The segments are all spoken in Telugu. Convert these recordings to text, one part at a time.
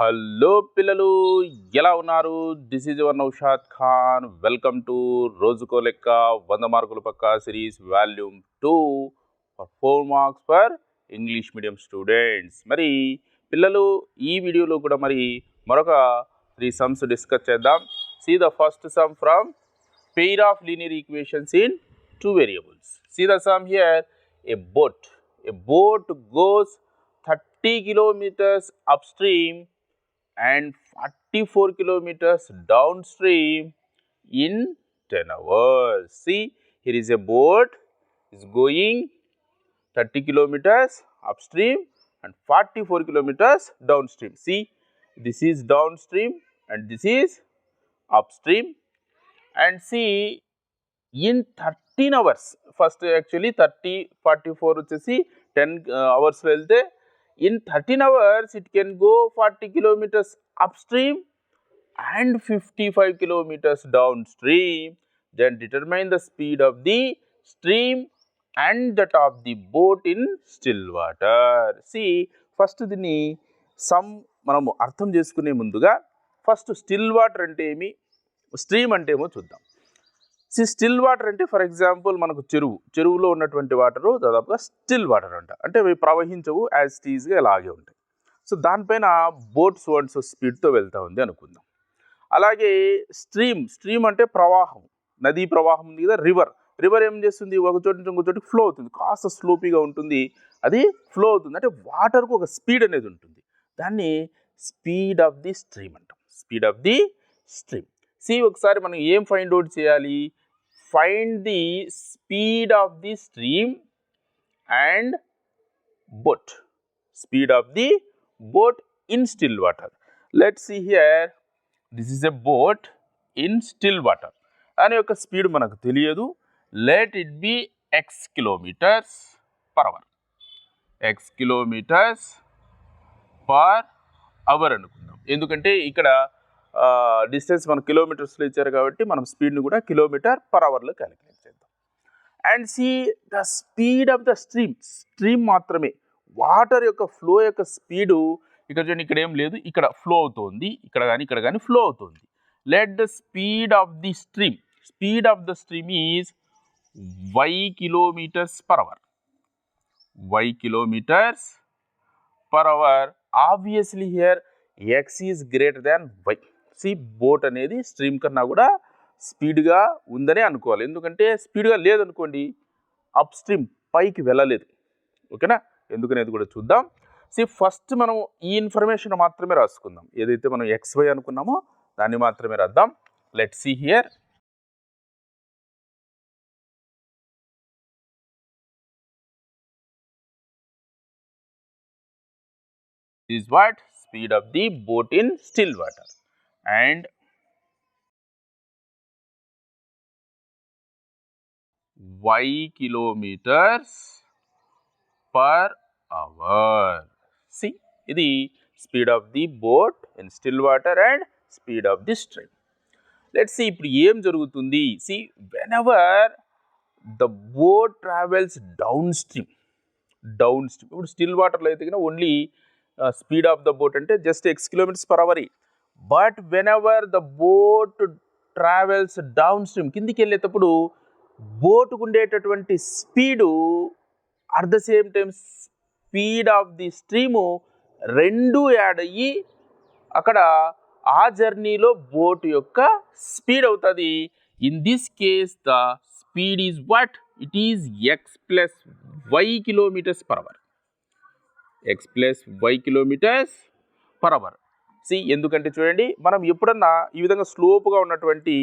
హలో పిల్లలు ఎలా ఉన్నారు this is your Naushad Khan welcome to రోజుకో లెక్క వంద మార్కుల పక్క series volume two for four marks for English medium students మరి పిల్లలు ఈ వీడియోలో కూడా మరి మరొక త్రీ సమ్స్ డిస్కస్ చేద్దాం see the first sum from pair of linear equations in two variables. See the sum here, a boat, a boat goes 30 kilometers upstream and 44 kilometers downstream in 10 hours. See, here is a boat is going 30 kilometers upstream and 44 kilometers downstream. See, this is downstream and this is upstream and see in 30 thirteen hours first actually thirty forty four వచ్చేసి టెన్ అవర్స్లో uh, వెళ్తే in thirteen hours it can go forty kilometres up stream and fifty five kilometres down stream then determine the speed of the stream and the top the boat in still water see first దీన్ని సమ్ మనము అర్థం చేసుకునే ముందుగా ఫస్ట్ స్టిల్ వాటర్ అంటే ఏమి స్ట్రీమ్ అంటే ఏమో చూద్దాం సి స్టిల్ వాటర్ అంటే ఫర్ ఎగ్జాంపుల్ మనకు చెరువు చెరువులో ఉన్నటువంటి వాటరు దాదాపుగా స్టిల్ వాటర్ అంట అంటే అవి ప్రవహించవు యాజ్ టీజ్గా ఇలాగే ఉంటాయి సో దానిపైన బోట్ సోన్స్ స్పీడ్తో వెళ్తూ ఉంది అనుకుందాం అలాగే స్ట్రీమ్ స్ట్రీమ్ అంటే ప్రవాహం నదీ ప్రవాహం ఉంది కదా రివర్ రివర్ ఏం చేస్తుంది ఒక చోటు నుంచి ఇంకో చోటి ఫ్లో అవుతుంది కాస్త స్లోపీగా ఉంటుంది అది ఫ్లో అవుతుంది అంటే వాటర్కు ఒక స్పీడ్ అనేది ఉంటుంది దాన్ని స్పీడ్ ఆఫ్ ది స్ట్రీమ్ అంటాం speed of the stream see ఒకసారి మనం ఏం ఫైండ్ అవుట్ చేయాలి find the speed of the stream and boat speed of the boat in still water let's see here this is a boat in still water దాని యొక్క speed మనకు teliyadu let it be x kilometers per hour x kilometers per hour anukundam endukante ikkada distance మనం కిలోమీటర్స్లో ఇచ్చారు కాబట్టి మనం స్పీడ్ని కూడా కిలోమీటర్ పర్ అవర్లో క్యాలిక్యులేట్ చేద్దాం and see the speed of the stream stream మాత్రమే వాటర్ యొక్క ఫ్లో యొక్క స్పీడు ఇక్కడ చూడండి ఇక్కడ ఏం లేదు ఇక్కడ ఫ్లో అవుతుంది ఇక్కడ కానీ ఇక్కడ కానీ ఫ్లో అవుతుంది let the speed of the stream speed of the stream is y kilometers per hour y kilometers per hour obviously here x is greater than y see boat అనేది స్ట్రీమ్ కన్నా కూడా స్పీడ్గా ఉందనే అనుకోవాలి ఎందుకంటే స్పీడ్గా లేదనుకోండి అప్ స్ట్రీమ్ పైకి వెళ్ళలేదు ఓకేనా ఎందుకనేది కూడా చూద్దాం సి ఫస్ట్ మనం ఈ ఇన్ఫర్మేషన్ మాత్రమే రాసుకుందాం ఏదైతే మనం ఎక్స్వై అనుకున్నామో దాన్ని మాత్రమే రాద్దాం let see here is what speed of the boat in still water and y kilometers per hour. See the speed of the boat in still water and speed of the stream. Let's see ఇప్పుడు ఏం see whenever the boat travels downstream downstream still water only uh, speed of the boat, boat అంటే just X kilometres per but whenever the boat travels downstream కిందికి వెళ్ళేటప్పుడు బోటుకు ఉండేటటువంటి speed at the same time speed of the stream రెండు యాడ్ అయ్యి అక్కడ ఆ జర్నీలో బోట్ యొక్క స్పీడ్ అవుతుంది in this case the speed is what it is x plus y kilometers per hour x plus y kilometers per hour see ఎందుకంటే చూడండి మనం ఎప్పుడన్నా ఈ విధంగా స్లోప్గా ఉన్నటువంటి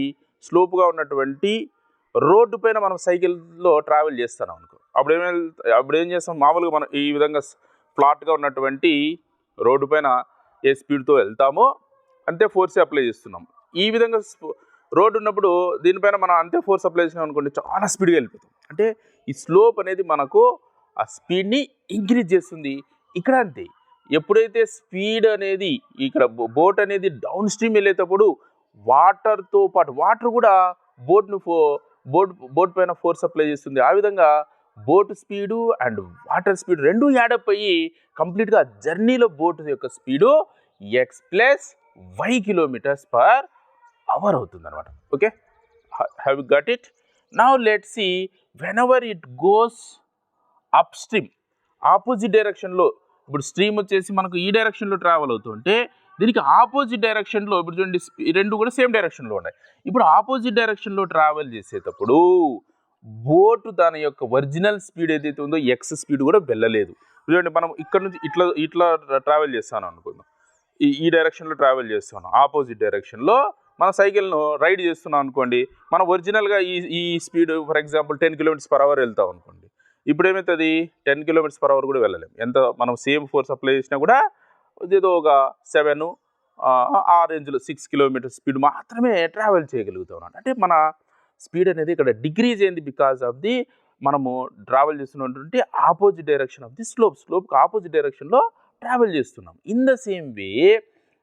స్లోప్గా ఉన్నటువంటి రోడ్డు పైన మనం సైకిల్లో ట్రావెల్ చేస్తాం అనుకో అప్పుడు ఏం అప్పుడు ఏం చేస్తాం మామూలుగా మనం ఈ విధంగా ఫ్లాట్గా ఉన్నటువంటి రోడ్డు పైన ఏ స్పీడ్తో వెళ్తామో అంతే ఫోర్స్ అప్లై చేస్తున్నాం ఈ విధంగా రోడ్డు ఉన్నప్పుడు దీనిపైన మనం అంతే ఫోర్స్ అప్లై చేసినాం అనుకోండి చాలా స్పీడ్గా వెళ్ళిపోతాం అంటే ఈ స్లోప్ అనేది మనకు ఆ స్పీడ్ని ఇంక్రీజ్ చేస్తుంది ఇక్కడ అంతే ఎప్పుడైతే స్పీడ్ అనేది ఇక్కడ బోట్ అనేది డౌన్ స్ట్రీమ్ వెళ్ళేటప్పుడు వాటర్తో పాటు వాటర్ కూడా బోట్ను ఫో బోట్ బోట్ పైన ఫోర్స్ అప్లై చేస్తుంది ఆ విధంగా boat speed and water speed రెండు యాడప్ అయ్యి కంప్లీట్గా జర్నీలో బోట్ యొక్క speed x plus y kilometers per hour అవుతుంది అనమాట okay have you got it now let see whenever it goes up stream opposite డైరెక్షన్లో ఇప్పుడు స్ట్రీమ్ వచ్చేసి మనకు ఈ డైరెక్షన్లో ట్రావెల్ అవుతుంటే దీనికి ఆపోజిట్ డైరెక్షన్లో ఇప్పుడు చూడండి రెండు కూడా సేమ్ డైరెక్షన్లో ఉన్నాయి ఇప్పుడు ఆపోజిట్ డైరెక్షన్లో ట్రావెల్ చేసేటప్పుడు బోటు దాని యొక్క ఒరిజినల్ స్పీడ్ ఏదైతే ఉందో ఎక్స్ స్పీడ్ కూడా వెళ్ళలేదు చూడండి మనం ఇక్కడ నుంచి ఇట్లా ఇట్లా ట్రావెల్ చేస్తాను అనుకుందాం ఈ ఈ డైరెక్షన్లో ట్రావెల్ చేస్తాను ఆపోజిట్ డైరెక్షన్లో మన సైకిల్ను రైడ్ చేస్తున్నాం అనుకోండి మనం ఒరిజినల్గా ఈ ఈ speed for example ten kilometers per hour వెళ్తాం అనుకోండి ఇప్పుడు ఏమవుతుంది టెన్ కిలోమీటర్స్ పర్ అవర్ కూడా వెళ్ళలేము ఎంత మనం సేమ్ ఫోర్స్ అప్లై చేసినా కూడా ఏదో ఒక సెవెన్ ఆ రేంజ్లో సిక్స్ కిలోమీటర్ స్పీడ్ మాత్రమే ట్రావెల్ చేయగలుగుతాం అన్నమాట అంటే మన స్పీడ్ అనేది ఇక్కడ డిగ్రీజ్ అయింది బికాస్ ఆఫ్ ది మనము ట్రావెల్ చేస్తున్నటువంటి opposite direction of the slope స్లోప్కి opposite డైరెక్షన్లో ట్రావెల్ చేస్తున్నాం in the same way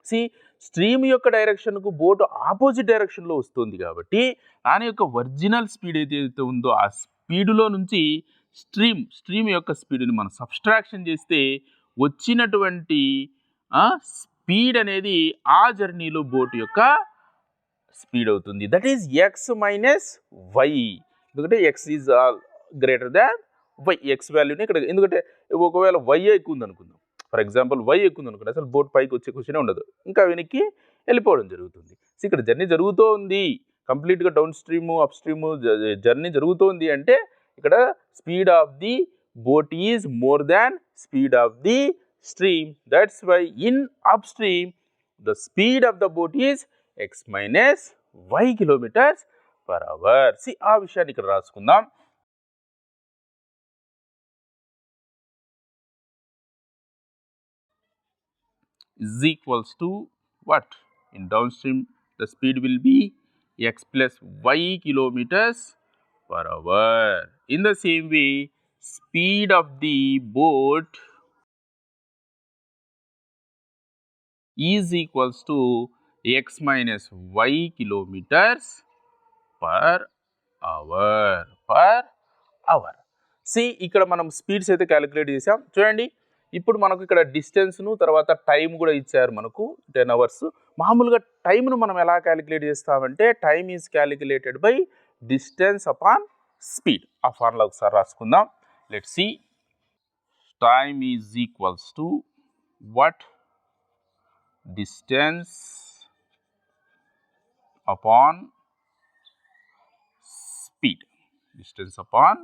see stream యొక్క డైరెక్షన్కు బోటు ఆపోజిట్ డైరెక్షన్లో వస్తుంది కాబట్టి దాని యొక్క ఒరిజినల్ స్పీడ్ ఏదైతే ఉందో ఆ స్పీడ్లో నుంచి స్ట్రీమ్ స్ట్రీమ్ యొక్క స్పీడ్ని మనం సబ్స్ట్రాక్షన్ చేస్తే వచ్చినటువంటి స్పీడ్ అనేది ఆ జర్నీలో బోట్ యొక్క స్పీడ్ అవుతుంది that is x minus y ఎందుకంటే x is all greater than y x వాల్యూని ఇక్కడ ఎందుకంటే ఒకవేళ వై ఎక్కువ ఉంది అనుకుందాం ఫర్ ఎగ్జాంపుల్ వై ఎక్కువ ఉంది అనుకుంటే అసలు బోట్ పైకి వచ్చే క్వశ్చనే ఉండదు ఇంకా వెనక్కి వెళ్ళిపోవడం జరుగుతుంది సో ఇక్కడ జర్నీ జరుగుతూ ఉంది కంప్లీట్గా down stream up stream journey జరుగుతోంది అంటే ఇక్కడ speed of the boat is more than speed of the stream that's why in upstream the speed of the boat is X minus Y kilometres per hour see ఆ విషయాన్ని ఇక్కడ రాసుకుందాం is equals to what in downstream the speed will be x plus y kilometers per hour. In the same way, speed of the boat is equals to x minus y kilometers per hour per hour. See ఇక్కడ మనం స్పీడ్స్ అయితే క్యాలిక్యులేట్ చేసాం చూడండి ఇప్పుడు మనకు ఇక్కడ డిస్టెన్స్ను తర్వాత టైం కూడా ఇచ్చారు మనకు టెన్ అవర్స్ మామూలుగా టైంను మనం ఎలా క్యాలిక్యులేట్ చేస్తామంటే time is calculated by distance upon speed ఆ ఫార్ములా ఒకసారి రాసుకుందాం let see time is equals to what distance upon speed distance upon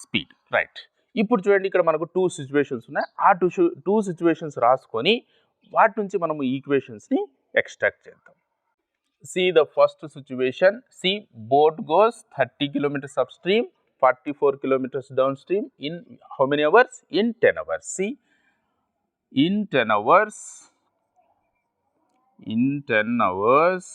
speed right ఇప్పుడు చూడండి ఇక్కడ మనకు టూ సిచ్యువేషన్స్ ఉన్నాయి ఆ టూ టూ సిచ్యువేషన్స్ రాసుకొని వాటి నుంచి మనము ఈక్వేషన్స్ని ఎక్స్ట్రాక్ట్ చేద్దాం see the first situation see boat goes 30 kilometers upstream 44 kilometers downstream in how many hours in 10 hours see in 10 hours in 10 hours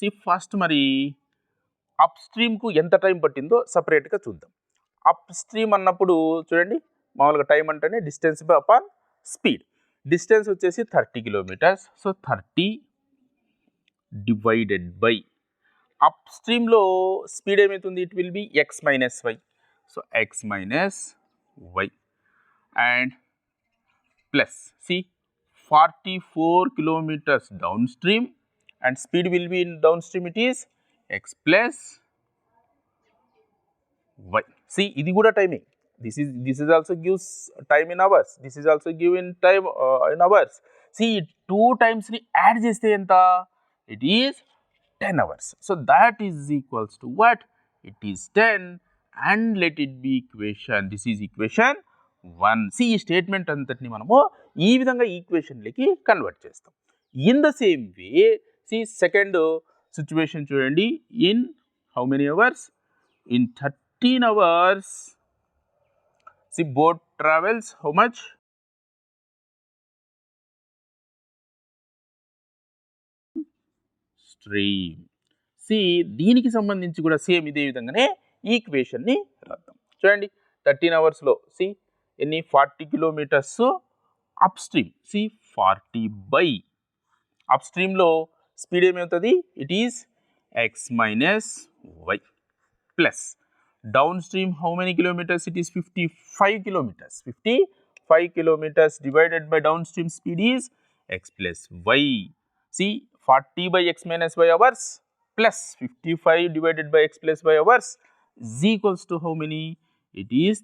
see first mari upstream ku enta time pattindo separate ga chuddam upstream annapudu chudandi మామూలుగా టైం అంటేనే distance by upon speed distance వచ్చేసి thirty kilometers so thirty divided by up స్ట్రీమ్లో speed ఏమవుతుంది it will be x minus y so x minus y and plus see forty four kilometers down stream and speed will be in down stream it is x plus y see ఇది కూడా timing This is this is also gives time in hours. This is also given time uh, in hours. See, two times ni add చేస్తే ఎంత It is 10 hours. So that is equals to what? It is 10 and let it be equation. This is equation 1. See ఈ స్టేట్మెంట్ అంతటిని మనము ఈ విధంగా ఈక్వేషన్లకి కన్వర్ట్ చేస్తాం. In the same way see second situation చూడండి in how many hours in thirteen hours See, boat travels how much? Stream. See, దీనికి సంబంధించి కూడా సేమ్ ఇదే విధంగానే ఈక్వేషన్ని రాద్దాం చూడండి థర్టీన్ అవర్స్లో సి ఎన్ని forty kilometers up stream see forty by up స్ట్రీమ్లో speed ఏమవుతుంది it is x minus y plus Downstream, how many kilometers? It is 55 kilometers. 55 kilometers divided by downstream speed is x plus y. See, 40 by x minus y hours plus 55 divided by x plus y hours Z equals to how many? It is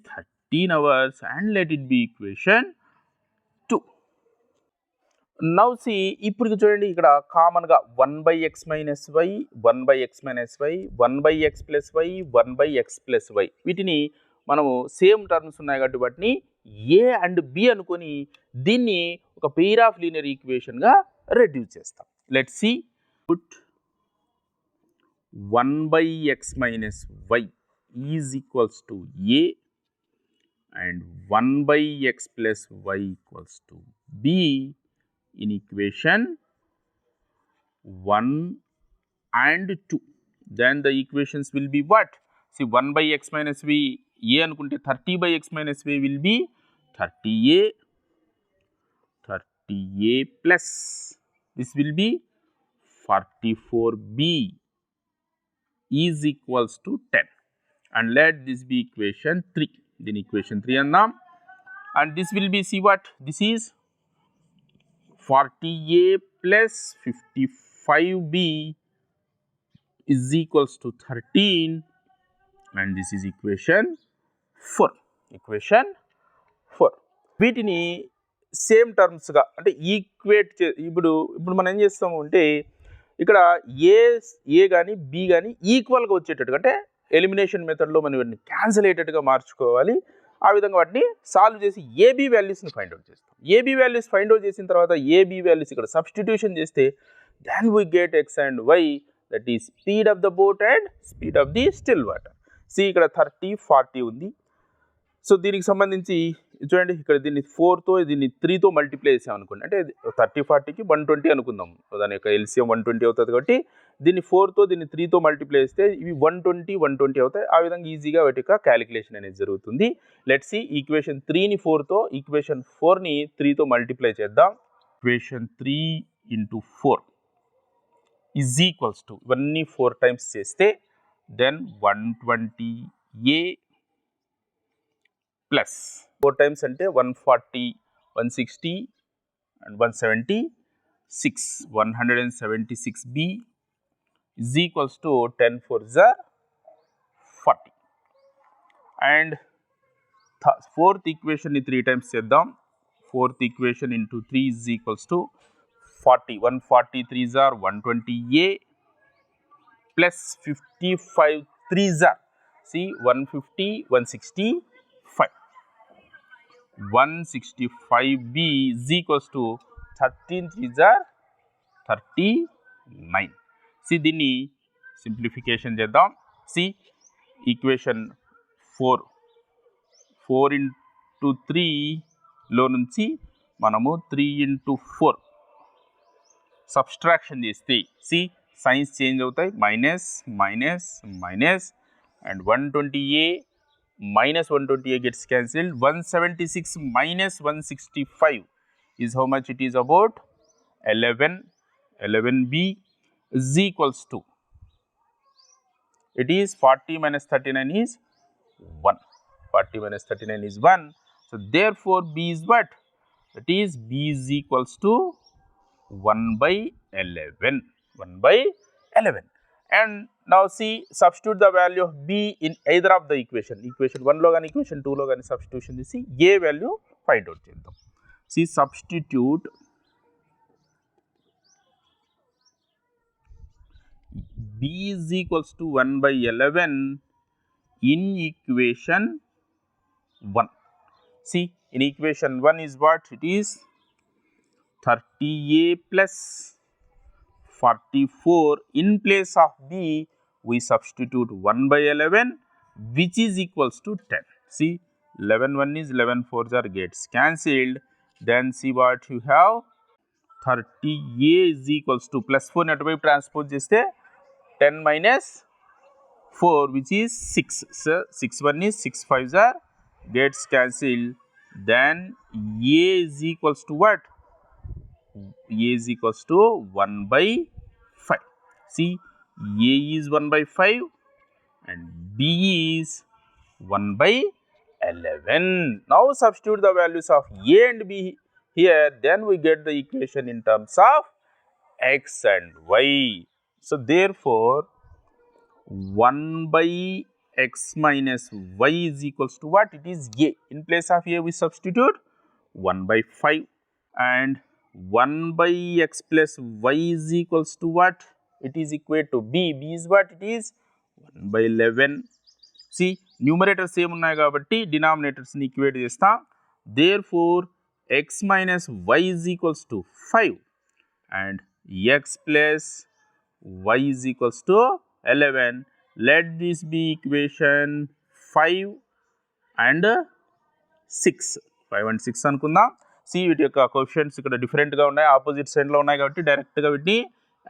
13 hours and let it be equation now see ఇప్పుడు చూడండి ఇక్కడ కామన్గా one by x minus y one by x minus y one by x plus y one by x plus y వీటిని మనము సేమ్ టర్మ్స్ ఉన్నాయి కాబట్టి వాటిని ఏ అండ్ బి అనుకొని దీన్ని ఒక పెయిర్ ఆఫ్ లీనియర్ ఈక్వేషన్గా రెడ్యూస్ చేస్తాం let see put one by x minus y is equals to a and one by x plus y equals to b in equation 1 and 2. Then the equations will be what? See 1 by x minus v a అనుకుంటే 30 by x minus v will be 30a 30a plus this will be 44b is equals to 10 and let this be equation 3 then equation 3 annam and this will be see what this is 40a plus 55b is equals to 13 and this is equation 4 equation 4 వీటిని సేమ్ టర్మ్స్గా అంటే ఈక్వేట్ చే ఇప్పుడు ఇప్పుడు మనం ఏం చేస్తాము అంటే ఇక్కడ ఏ ఏ కానీ బి కానీ ఈక్వల్గా వచ్చేటట్టుగా అంటే ఎలిమినేషన్ మెథడ్లో మనం ఇవన్నీ క్యాన్సిల్ అయ్యేటట్టుగా మార్చుకోవాలి ఆ విధంగా వాటిని సాల్వ్ చేసి ఏబీ వాల్యూస్ని ఫైండ్ అవుట్ చేస్తాం ఏబీ వాల్యూస్ ఫైండ్ అవుట్ చేసిన తర్వాత ఏబీ వాల్యూస్ ఇక్కడ సబ్స్టిట్యూషన్ చేస్తే then we get x and y that ఈ speed of the boat and speed of the still water see ఇక్కడ థర్టీ ఫార్టీ ఉంది సో దీనికి సంబంధించి చూడండి ఇక్కడ దీన్ని ఫోర్తో దీన్ని త్రీతో మల్టిప్లై చేసాం అనుకోండి అంటే థర్టీ ఫార్టీకి వన్ ట్వంటీ అనుకుందాం దాని యొక్క ఎల్సిఎం వన్ ట్వంటీ అవుతుంది కాబట్టి దీన్ని ఫోర్తో దీన్ని త్రీతో మల్టిప్లై చేస్తే ఇవి వన్ ట్వంటీ వన్ ట్వంటీ అవుతాయి ఆ విధంగా ఈజీగా వాటి యొక్క క్యాలిక్యులేషన్ అనేది జరుగుతుంది లెట్స్ ఈ ఈక్వేషన్ త్రీని ఫోర్తో ఈక్వేషన్ ఫోర్ని త్రీతో మల్టిప్లై చేద్దాం equation three into four is equals to ఇవన్నీ ఫోర్ టైమ్స్ చేస్తే then one twenty a plus four times అంటే one forty one sixty and one seventy six one hundred and seventy six b is equals to 10 for the 40 and fourth equation is 3 times cheddam fourth equation into 3 is equals to 40 143s are 120a plus 55 five three are see 150 165 165b is equals to 13 3s are 39 ఈ దన్ని సింప్లిఫికేషన్ చేద్దాం సి ఈక్వేషన్ 4 4 * 2 3 లో నుంచి మనము 3 * 4 సబ్ట్రాక్షన్ చేస్తే సి సైన్స్ చేంజ్ అవుతాయి minus minus minus and 120a - 120a gets cancelled 176 - 165 is how much it is about 11 11b z equals to it is 40 minus 39 is 1 40 minus 39 is 1 so therefore b is what that is b is equals to 1 by 11 1 by 11 and now see substitute the value of b in either of the equation equation 1 log and equation 2 log and substitution you see a value find out cheddam see substitute b is equals to 1 by 11 in equation 1. See in equation 1 is what it is 30a plus 44 in place of b we substitute 1 by 11 which is equals to 10. See 11 1 is 11 4s are gets cancelled then see what you have 30A is equals to plus 4 notified transpose jeste 10 minus 4 which is 6. So, 6 1 is 6 5s are gets cancelled. Then A is equals to what? A is equals to 1 by 5. See, A is 1 by 5 and B is 1 by 11. Now, substitute the values of A and B here then we get the equation in terms of x and y so therefore 1 by x minus y is equals to what? It is a. In place of a we substitute 1 by 5 and 1 by x plus y is equals to what? It is equal to b. b is what? It is 1 by 11. See numerators ఏమున్నాయి కాబట్టి డినామినేటర్స్ని ఈక్వేట్ చేస్తాం there four x minus y is equals to 5 and x plus y is equals to 11. Let this be equation 5 and six five and six అనుకుందాం సి వీటి యొక్క క్వశ్చన్స్ ఇక్కడ డిఫరెంట్గా ఉన్నాయి ఆపోజిట్ సైడ్లో ఉన్నాయి కాబట్టి డైరెక్ట్గా వీటిని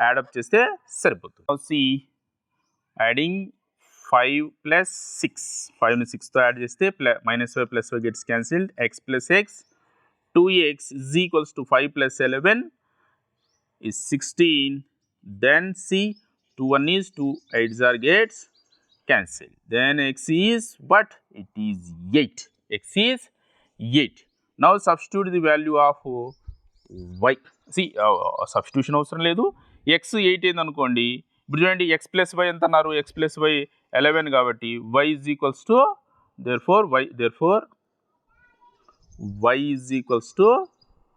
యాడప్ చేస్తే సరిపోతుంది see adding five plus six ఫైవ్ని సిక్స్తో యాడ్ చేస్తే plus minus five plus five gets cancelled x plus X two X is equals to five plus eleven is 16 then c 2 1 is 2 8s are gets cancelled then x is what it is 8 x is 8 now substitute the value of uh, y see uh, substitution అవసరం లేదు ఎక్స్ ఎయిట్ ఏంది అనుకోండి ఇప్పుడు చూడండి ఎక్స్ ప్లస్ వై ఎంత అన్నారు ఎక్స్ ప్లస్ వై ఎలెవెన్ కాబట్టి Y is equals to therefore Y therefore y is equals to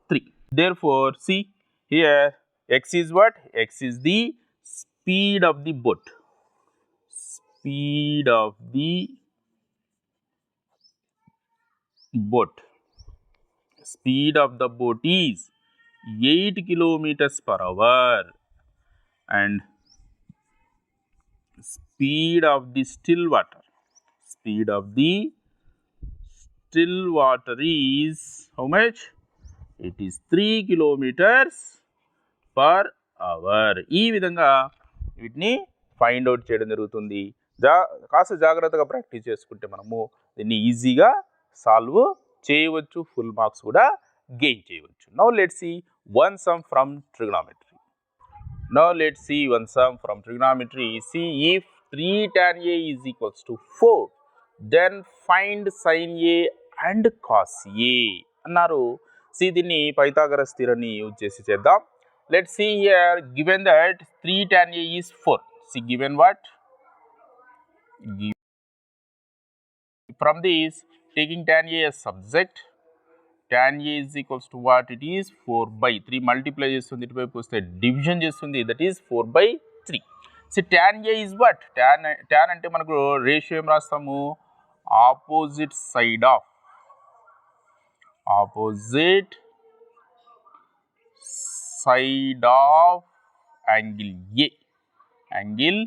3. Therefore, see here x is what? x is the speed of the boat, speed of the boat, speed of the boat is 8 kilometers per hour and speed of the still water, speed of the still water is how much? It is 3 kilometers per hour. ఈ విధంగా వీటిని ఫైండ్ అవుట్ చేయడం జరుగుతుంది జా కాస్త జాగ్రత్తగా ప్రాక్టీస్ చేసుకుంటే మనము దీన్ని ఈజీగా సాల్వ్ చేయవచ్చు ఫుల్ మార్క్స్ కూడా గెయిన్ చేయవచ్చు now let see one sum from trigonometry now let see one sum from trigonometry see if three tan a is equals to four then find sine a and cos a అన్నారు సి దీన్ని పైతాగరస్ స్థిరని యూజ్ చేసి చేద్దాం let see here given that three tan a is four see given what from this taking tan a subject subject a is equals to what it is four by three multiply multiply చేస్తుంది ఇటువైపు వస్తే డివిజన్ చేస్తుంది that is four by three see tan a is what tan tan అంటే మనకు రేషియో ఏం రాస్తాము opposite side of opposite side of angle A, angle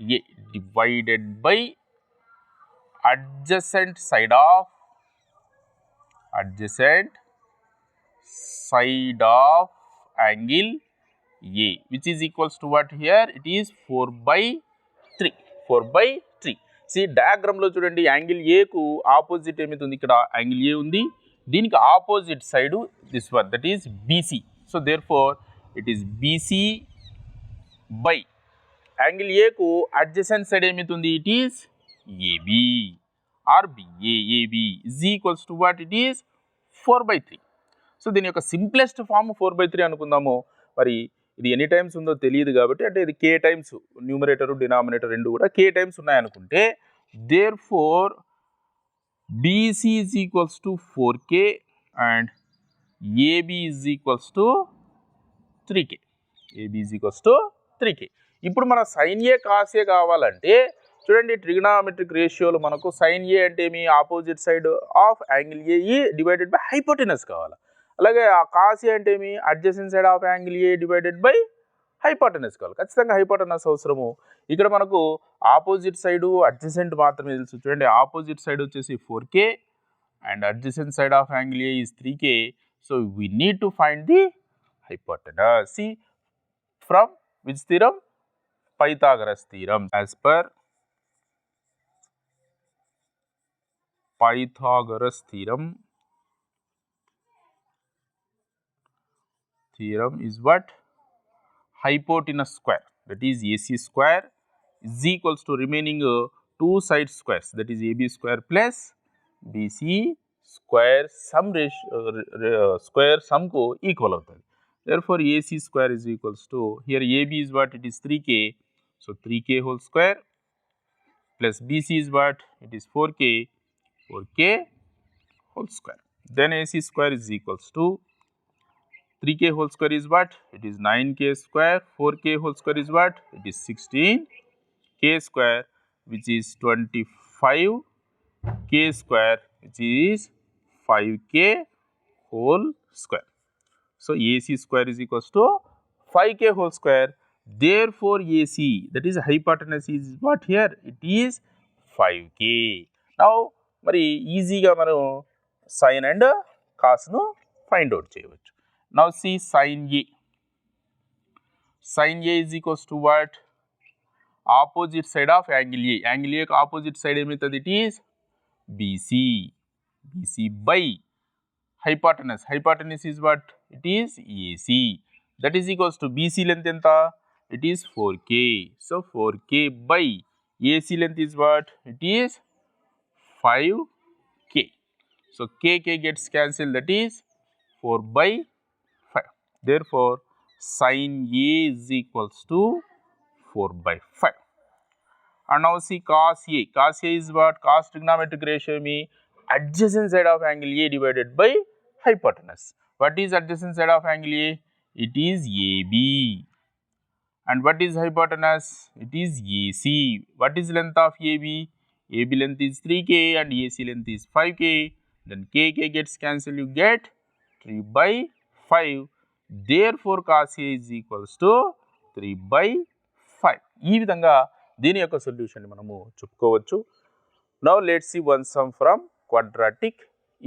A divided by adjacent side of adjacent side of angle A, which is equals to what here? It is 4 by 3, 4 by 3. See diagram లో చూడండి యాంగిల్ ఏకు ఆపోజిట్ ఏమైతుంది ఇక్కడ యాంగిల్ ఏ ఉంది దీనికి opposite side this one that is BC so therefore it is BC by angle ఏకు అడ్జసెంట్ సైడ్ ఏమవుతుంది it is AB or B A A B equals to what it is four by three so దీని యొక్క simplest form four by three అనుకుందాము మరి ఇది ఎన్ని టైమ్స్ ఉందో తెలియదు కాబట్టి అంటే ఇది కే టైమ్స్ న్యూమరేటర్ డినామినేటర్ రెండు కూడా కే times ఉన్నాయనుకుంటే therefore BC is equals to 4K and AB is equals to 3K. AB is equals to 3K. ఇప్పుడు మన సైన్ ఏ కాస్ ఏ కావాలంటే చూడండి ట్రిగనామెట్రిక్ రేషియోలు మనకు సైన్ ఏ అంటే మీ opposite side of angle a divided by hypotenuse కావాలి అలాగే ఆ కాస్ ఏ అంటే మీ adjacent side of angle a divided by hypotenuse కావాలి ఖచ్చితంగా హైపాటనస్ అవసరము ఇక్కడ మనకు ఆపోజిట్ సైడు అడ్జసెంట్ మాత్రమే తెలుసు చూడండి ఆపోజిట్ సైడ్ వచ్చేసి four k and adjacent side of angle a is three k so we need to find the hypotenuse. From which theorem theorem? Pythagoras as per per Pythagoras theorem is what hypotenuse square that is AC square is equals to remaining uh, two side squares that is AB square plus BC square sum ratio uh, uh square sum ko equal avtadi. Therefore, AC square is equals to here AB is what it is 3k. So, 3k whole square plus BC is what it is 4k 4k whole square. Then AC square is equals to three k whole square is what it is nine k square four k whole square is what it is sixteen k square which is twenty five k square which is five k whole square so ac square is equals to 5k whole square therefore ac that is hypotenuse is what here it is 5k now మరి ఈజీగా మనం సైన్ అండ్ కాస్ను ఫైండ్ అవుట్ చేయవచ్చు Now see sin A. Sin A is equals to what? Opposite side of angle A. Angle A opposite side में तो it is BC. BC by hypotenuse. Hypotenuse is what? It is AC. That is equals to BC length ఎంత? It is 4K. So 4K by AC length is what? It is 5K. So KK gets cancelled. That is 4 by Therefore, sine A is equals to 4 by 5. And now see cos A. Cos A is what? Cos trigonometric ratio me adjacent side of angle A divided by hypotenuse. What is adjacent side of angle A? It is AB. And what is hypotenuse? It is AC. What is length of AB? AB length is 3k and AC length is 5k. Then kk gets cancelled, you get 3 by 5 there cause a is equals to three by five ఈ విధంగా దీని యొక్క సొల్యూషన్ మనము చెప్పుకోవచ్చు now let see one some from quadratic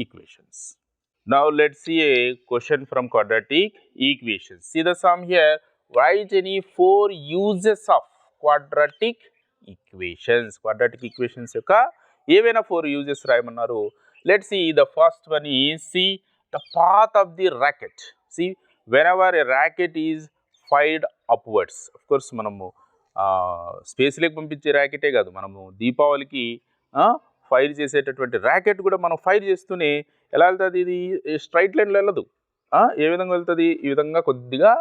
equations now let see a question from quadratic equations see the some here write any four uses of quadratic equations Quadratic equations యొక్క ఏవైనా four uses రాయమన్నారు let see the first one ఈ see the path of the racket see when a racket is fired upwards of course మనము స్పేస్లోకి పంపించే ర్యాకెటే కాదు మనము దీపావళికి ఫైర్ చేసేటటువంటి ర్యాకెట్ కూడా మనం ఫైర్ చేస్తూనే ఎలా వెళ్తుంది ఇది స్ట్రైట్ లైన్లో వెళ్ళదు ఏ విధంగా వెళ్తుంది ఈ విధంగా కొద్దిగా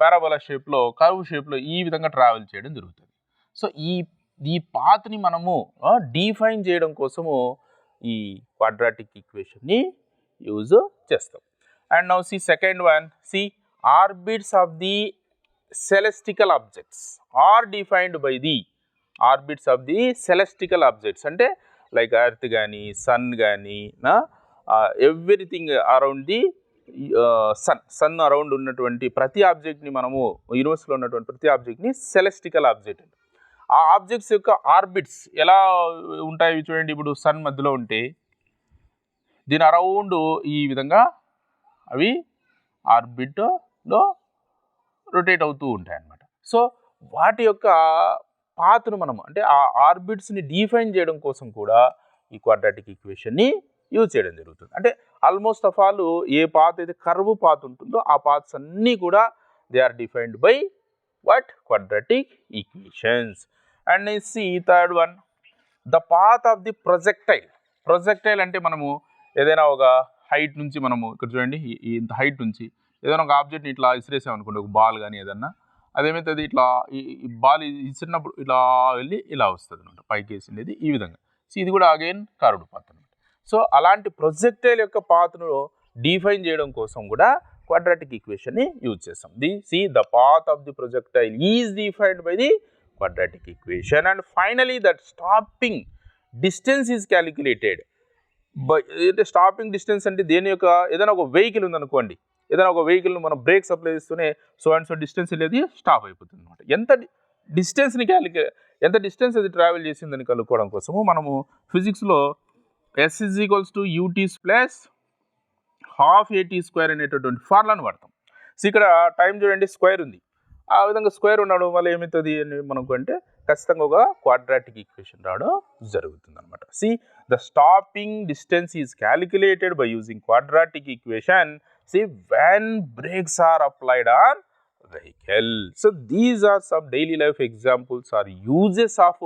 పారాబోలా షేప్లో కర్వ్ షేప్లో ఈ విధంగా ట్రావెల్ చేయడం జరుగుతుంది సో ఈ ఈ పాత్ని మనము డిఫైన్ చేయడం కోసము ఈ క్వాడ్రాటిక్ ఈక్వేషన్ని యూజ్ చేస్తాం and now see second one see orbits of the celestial objects are defined by the orbits of the celestial objects అంటే లైక్ ఎర్త్ కానీ సన్ కానీ నా everything around the sun sun around ఉన్నటువంటి ప్రతి ఆబ్జెక్ట్ని మనము యూనివర్స్లో ఉన్నటువంటి ప్రతి ఆబ్జెక్ట్ని సెలెస్టికల్ ఆబ్జెక్ట్ ఆ ఆబ్జెక్ట్స్ యొక్క ఆర్బిట్స్ ఎలా ఉంటాయి చూడండి ఇప్పుడు సన్ మధ్యలో ఉంటే దీని అరౌండ్ ఈ విధంగా అవి ఆర్బిట్లో రొటేట్ అవుతూ ఉంటాయి అన్నమాట సో వాటి యొక్క పాత్రను మనం అంటే ఆ ఆర్బిట్స్ని డిఫైన్ చేయడం కోసం కూడా ఈ క్వాడ్రాటిక్ ఈక్వేషన్ని యూజ్ చేయడం జరుగుతుంది అంటే almost of all a path అయితే కర్వ్ పాత్ ఉంటుందో ఆ పాత్స్ అన్నీ కూడా they are defined by what quadratic equations and see third one the path of the projectile projectile అంటే మనము ఏదైనా ఒక హైట్ నుంచి మనము ఇక్కడ చూడండి ఇంత హైట్ నుంచి ఏదైనా ఒక ఆబ్జెక్ట్ని ఇట్లా ఇసిరేసామనుకోండి ఒక బాల్ కానీ ఏదన్నా అదేమవుతుంది ఇట్లా ఈ బాల్ ఇసిరినప్పుడు ఇలా వెళ్ళి ఇలా వస్తుంది అనమాట పైకి వేసిండేది ఈ విధంగా సో ఇది కూడా అగైన్ కారుడు పాత్ అనమాట సో అలాంటి ప్రొజెక్టైల్ యొక్క పాత్ను డిఫైన్ చేయడం కోసం కూడా క్వాడ్రాటిక్ ఈక్వేషన్ని యూజ్ చేస్తాం the see the path of the projectile is defined by the quadratic equation and finally that stopping distance is calculated అంటే స్టాపింగ్ డిస్టెన్స్ అంటే దేని యొక్క ఏదైనా ఒక వెహికల్ ఉందనుకోండి ఏదైనా ఒక వెహికల్ని మనం బ్రేక్ సప్లై చేస్తూనే సో అండ్ సో డిస్టెన్స్ అనేది స్టాప్ అయిపోతుంది అనమాట ఎంత డిస్టెన్స్ని క్యాలిక్యు ఎంత డిస్టెన్స్ అది ట్రావెల్ చేసిందని కనుక్కోవడం కోసము మనము ఫిజిక్స్లో s is equals to ut plus half a t square అనేటటువంటి ఫార్ములాను వాడతాం సో ఇక్కడ టైం చూడండి స్క్వేర్ ఉంది ఆ విధంగా స్క్వేర్ ఉన్నాడు వల్ల ఏమవుతుంది అని మనకు అంటే ఖచ్చితంగా ఒక క్వాడ్రాటిక్ ఈక్వేషన్ రావడం జరుగుతుంది అనమాట see the stopping distance is calculated by using quadratic equation see when brakes are applied on vehicle so these are some daily life examples or uses of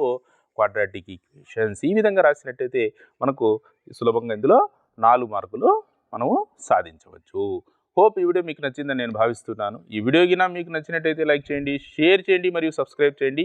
quadratic equations ఈ విధంగా రాసినట్టయితే మనకు సులభంగా ఇందులో నాలుగు మార్కులు మనము సాధించవచ్చు హోప్ ఈ వీడియో మీకు నచ్చిందని నేను భావిస్తున్నాను ఈ వీడియో గినా మీకు నచ్చినట్టయితే లైక్ చేయండి షేర్ చేయండి మరియు సబ్స్క్రైబ్ చేయండి